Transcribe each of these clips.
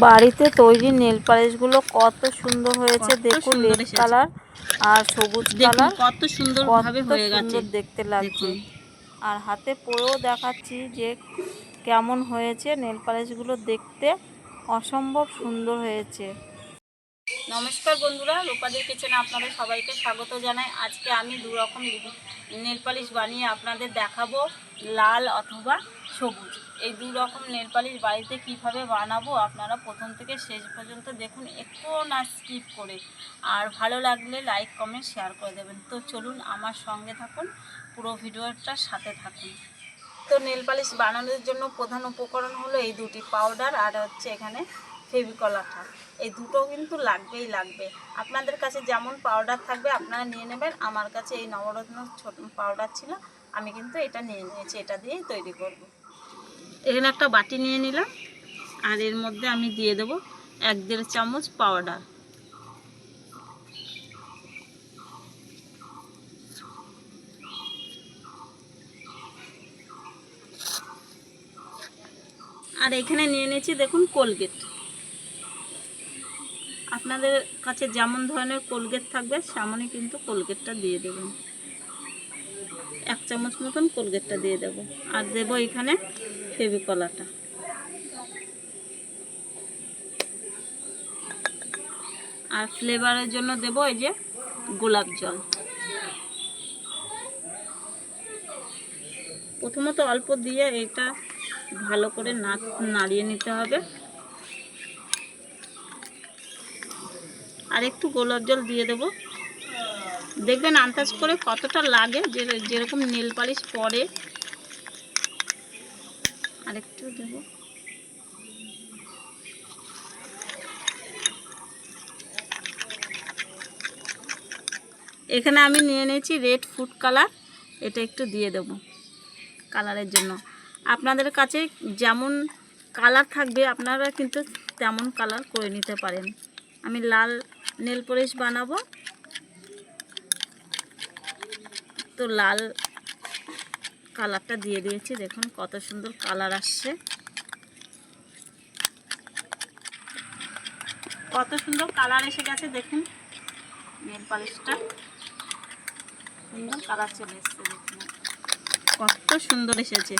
বাড়িতে তৈরি নেল পালিশগুলো কত সুন্দর হয়েছে দেখুন রেড কালার আর সবুজ কালার। কত সুন্দর ভাবে হয়ে গেছে। দেখতে লাগছে। আর হাতে পরেও দেখাচ্ছি যে কেমন হয়েছে নেল পালিশগুলো দেখতে। অসম্ভব সুন্দর হয়েছে। নমস্কার বন্ধুরা রূপাদের কিচেনে আপনাদের সবাইকে স্বাগত জানাই। আজকে আমি দু রকম নেল পালিশ বানিয়ে আপনাদের দেখাবো লাল অথবা সবুজ। এই দু রকম নেল পালিশ বাড়িতে কীভাবে বানাবো আপনারা প্রথম থেকে শেষ পর্যন্ত দেখুন একটুও না স্কিপ করে। আর ভালো লাগলে লাইক কমেন্ট শেয়ার করে দেবেন। তো চলুন আমার সঙ্গে থাকুন, পুরো ভিডিওটার সাথে থাকুন। তো নেল পালিশ বানানোর জন্য প্রধান উপকরণ হলো এই দুটি পাউডার আর হচ্ছে এখানে ফেভিকল আঠা এই দুটো কিন্তু লাগবেই লাগবে। আপনাদের কাছে যেমন পাউডার থাকবে আপনারা নিয়ে নেবেন। আমার কাছে এই নবরত্ন ছোট পাউডার ছিল, আমি কিন্তু এটা নিয়ে নিয়েছি, এটা দিয়েই তৈরি করব। এখানে একটা বাটি নিয়ে নিলাম, আর এর মধ্যে আমি দিয়ে দেবো এক দেড় চামচ পাউডার আর এখানে নিয়ে নিয়েছি দেখুন কোলগেট। আপনাদের কাছে যেমন ধরনের কোলগেট থাকবে, সেমনই কিন্তু কোলগেটটা দিয়ে দেবেন। এক চামচ মতন কোলগেটটা দিয়ে দেব। আর দেব এখানে ফেভিকলাটা আর ফ্লেভারের জন্য দেব এই যে গোলাপ জল। প্রথমত অল্প দিয়ে এটা ভালো করে নাড়িয়ে নিতে হবে। আর একটু গোলাপ জল দিয়ে দেবো। দেখবেন আন্দাজ করে কতটা লাগে যেরকম নেল পালিশ পরে আর একটু দেবো। এখানে আমি নিয়ে নিয়েছি রেড ফুড কালার, এটা একটু দিয়ে দেব কালারের জন্য। আপনাদের কাছে যেমন কালার থাকবে, আপনারা কিন্তু তেমন কালার করে নিতে পারেন। আমি লাল নেল পলিশ বানাবো। তো লাল কালারটা দিয়ে দিয়েছি। দেখুন কত সুন্দর কালার আসছে। কত সুন্দর কালার এসে গেছে, দেখুন। নেল পালিশটা। সুন্দর কালার চলে এসছে, দেখুন। কত সুন্দর এসেছে।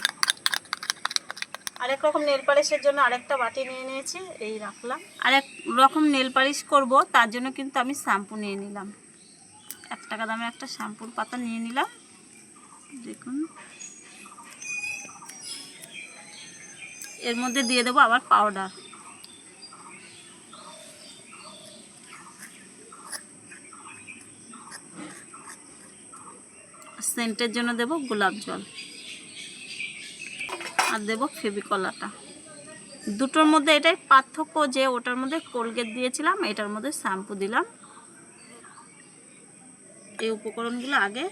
আরেক রকম নেল পালিশের জন্য আরেকটা বাটি নিয়ে নিয়েছি, এই রাখলাম। আরেক রকম নেল পালিশ করব, তার জন্য কিন্তু আমি শ্যাম্পু নিয়ে নিলাম। এক টাকা দামে একটা শ্যাম্পুর পাতা নিয়ে নিলাম। দেখুন। এর মধ্যে দিয়ে দেবো আবার পাউডার সেন্টের জন্য দেব গোলাপ জল আর দেবো ফেবিকলাটা দুটোর মধ্যে এটাই পার্থক্য যে ওটার মধ্যে কোলগেট দিয়েছিলাম, এটার মধ্যে শ্যাম্পু দিলাম। এই উপকরণগুলো আগে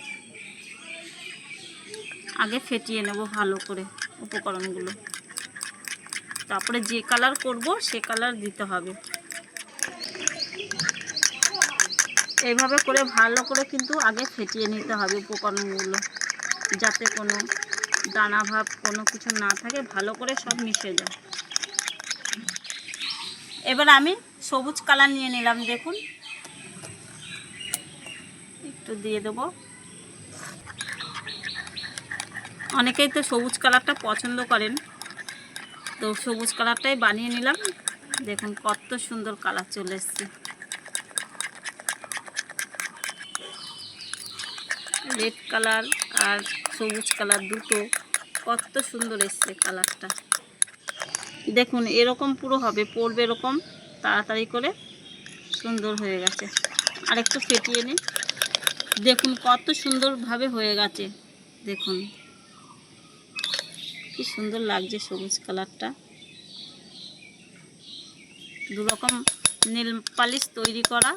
আগে ফেটিয়ে নেব ভালো করে উপকরণগুলো। তারপরে যে কালার করব, সে কালার দিতে হবে। এইভাবে করে ভালো করে কিন্তু আগে ফেটিয়ে নিতে হবে উপকরণগুলো, যাতে কোনো দানা ভাব, কোনো কিছু না থাকে, ভালো করে সব মিশে যায়। এবার আমি সবুজ কালার নিয়ে নিলাম, দেখুন। একটু দিয়ে দেবো। অনেকেই তো সবুজ কালারটা পছন্দ করেন। তো সবুজ কালারটাই বানিয়ে নিলাম। দেখুন কত সুন্দর কালার চলে এসছে। রেড কালার আর সবুজ কালার দুটো, কত সুন্দর এসছে কালারটা। দেখুন, এরকম পুরো হবে, পড়বে এরকম, তাড়াতাড়ি করে সুন্দর হয়ে গেছে। আর একটু ফেটিয়ে নিই দেখুন কত সুন্দরভাবে হয়ে গেছে। দেখুন। কি সুন্দর লাগছে সবুজ কালারটা। দু রকম নীল পালিশ তৈরি করা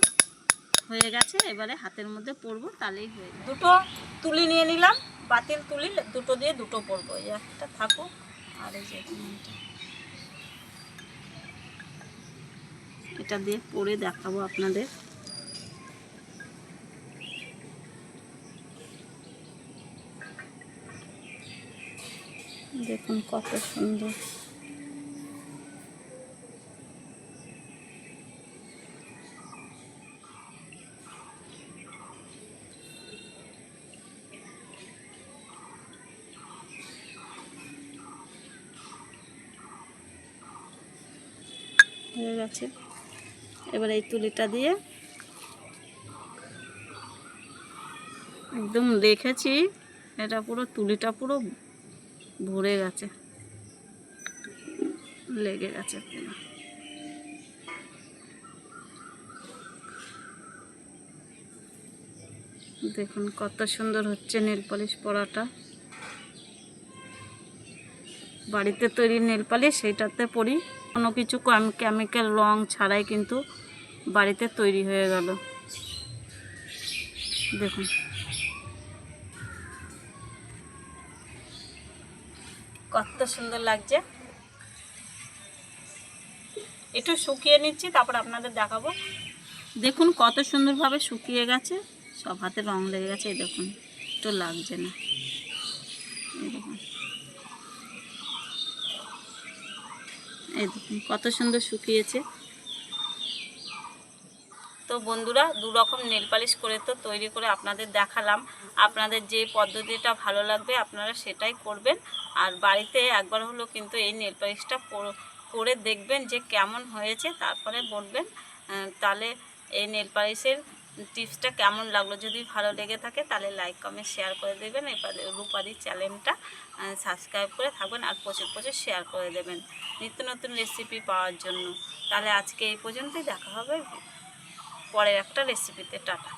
হয়ে গেছে, এবারে হাতের মধ্যে পরবো, তাহলেই হয়ে যাবে। দুটো তুলি নিয়ে নিলাম, বাতিল তুলি, দুটো দিয়ে দুটো পরবো, এই একটা থাকুক, আর এই যে। এটা দিয়ে পরে দেখাবো আপনাদের। দেখুন কত সুন্দর। হয়ে গেছে। এবার এই তুলিটা দিয়ে একদম রেখেছি এটা পুরো তুলিটা পুরো ভরে গেছে। লেগে গেছে দেখুন কত সুন্দর হচ্ছে নেল পালিশ পরাটা। বাড়িতে তৈরি নেল পালিশ, সেইটাতে পরি। কোনো কিছু কেমিক্যাল রং ছাড়াই কিন্তু বাড়িতে তৈরি হয়ে গেল। দেখুন। কত সুন্দর লাগছে। একটু শুকিয়ে নিচ্ছি, তারপর আপনাদের দেখাবো। দেখুন কত সুন্দরভাবে শুকিয়ে গেছে। সব হাতে রং লেগে গেছে, এই দেখুন, একটু লাগছে না। এই দেখুন। এই দেখুন, কত সুন্দর শুকিয়েছে। তো বন্ধুরা দু রকম নেল পালিশ করে তো তৈরি করে আপনাদের দেখালাম। আপনাদের যে পদ্ধতিটা ভালো লাগবে, আপনারা সেটাই করবেন। আর বাড়িতে একবার হলো কিন্তু এই নেল পালিশটা করে দেখবেন যে কেমন হয়েছে, তারপরে বলবেন তাহলে এই নেল পালিশের টিপসটা কেমন লাগল? যদি ভালো লেগে থাকে, তাহলে লাইক কমেন্ট শেয়ার করে দেবেন। এবার রূপাদি চ্যানেলটা সাবস্ক্রাইব করে থাকবেন আর প্রচুর প্রচুর শেয়ার করে দেবেন নিত্য নতুন রেসিপি পাওয়ার জন্য। তাহলে আজকে এই পর্যন্তই, দেখা হবে পরের একটা রেসিপিতে টাটা।